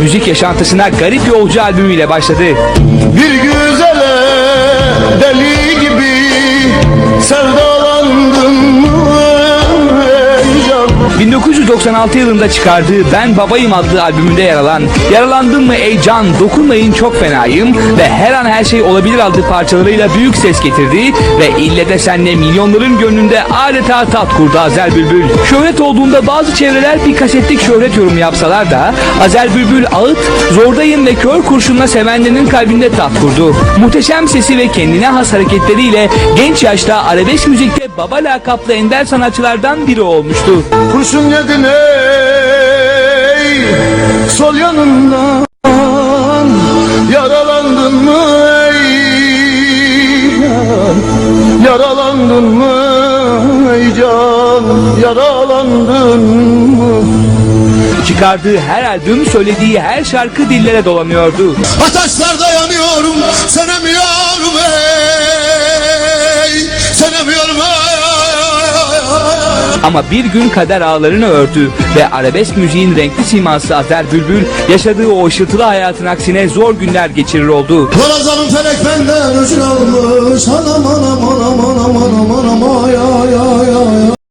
müzik yaşantısına Garip Yolcu albümüyle başladı. Bir güzele 1996 yılında çıkardığı Ben Babayım adlı albümünde yer alan Yaralandın mı ey can dokunmayın çok fenayım ve Her an her şey olabilir adlı parçalarıyla büyük ses getirdi ve ille de senle milyonların gönlünde adeta tat kurdu Azer Bülbül. Şöhret olduğunda bazı çevreler bir kasetlik şöhret yorumu yapsalar da Azer Bülbül ağıt, zordayım ve kör kurşunla sevenlerinin kalbinde tat kurdu. Muhteşem sesi ve kendine has hareketleriyle genç yaşta arabesk müzikte baba lakaplı ender sanatçılardan biri olmuştu. Kurşun yedin ey sol yanından Yaralandın mı ey? Yaralandın mı ey can Yaralandın mı Çıkardığı her albüm söylediği her şarkı dillere dolanıyordu. Ateşlerde yanıyorum Ama bir gün kader ağlarını ördü ve arabesk müziğin renkli siması Azer Bülbül yaşadığı o ışıltılı hayatın aksine zor günler geçirir oldu. Borazanın felek benden öcünü almış Anam anam anam anam anam